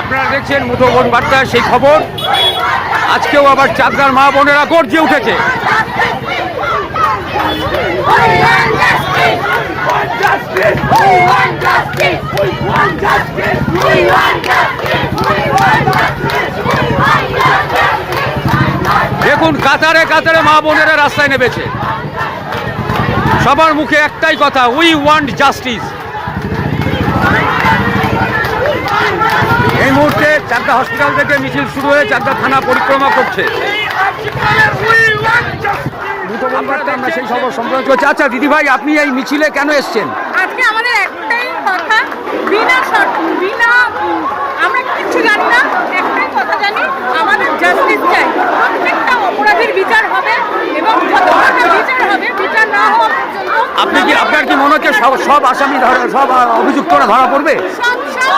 আপনারা দেখছেন মুঠোফোন বার্তা, সেই খবর। আজকেও আবার চাকদার মা বোনেরা গর্জে উঠেছে। দেখুন, কাতারে কাতারে মা বোনেরা রাস্তায় নেমেছে। সবার মুখে একটাই কথা উই ওয়ান্ট জাস্টিস এই চাকদা হসপিটাল থেকে মিছিল শুরু হয়ে চাকদা থানা পরিক্রমা করছে। আমরা সেই খবর করছি আচ্ছা দিদিভাই আপনি এই মিছিলে কেন এসছেন? আজকে আমাদের একটাই কথা বিনা বিনা আমরা কিছু জানি না একটাই কথা জানি আমাদের জাস্টিস চাই। প্রত্যেকটা অপরাধীর বিচার হবে এবং বিচার হবে বিচার না হওয়া আপনি কি আপনার কি মনে হচ্ছে সব সব আসামি ধরা সব অভিযুক্তরা ধরা পড়বে? সব সব